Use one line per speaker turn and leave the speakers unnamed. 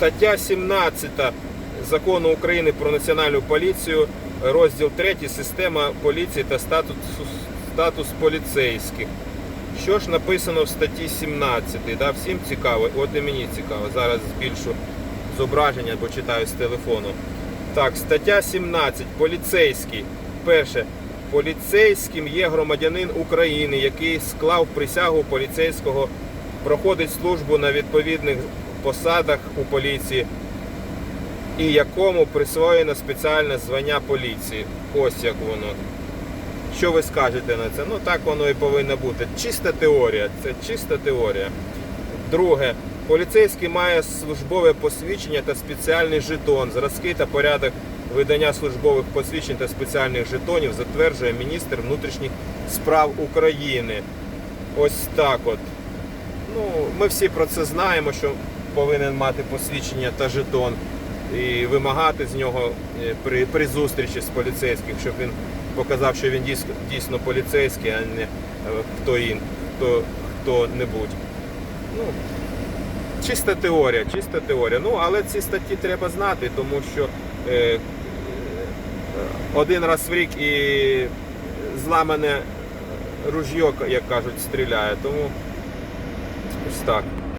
Стаття 17 закону України про національну поліцію, розділ 3 система поліції та статус, статус поліцейських. Що ж написано в статті 17? Да? Всім цікаво, от і мені цікаво. Зараз збільшу зображення, бо читаю з телефону. Так, стаття 17. Поліцейський. Перше. Поліцейським є громадянин України, який склав присягу поліцейського, проходить службу на відповідних посадах у поліції і якому присвоєно спеціальне звання поліції. Ось як воно. Що ви скажете на це? Ну так воно і повинно бути. Чиста теорія. Це чиста теорія. Друге. Поліцейський має службове посвідчення та спеціальний жетон. Зразки та порядок видання службових посвідчень та спеціальних жетонів затверджує міністр внутрішніх справ України. Ось так от. Ну, ми всі про це знаємо, що повинен мати посвідчення та жетон і вимагати з нього е, при, при зустрічі з поліцейським, щоб він показав, що він дійсно, дійсно поліцейський, а не е, хто ін, хто, хто-небудь. Ну, чиста теорія, чиста теорія. Ну, але ці статті треба знати, тому що е, е, один раз в рік і зламане ружьо, як кажуть, стріляє. Тому ось так.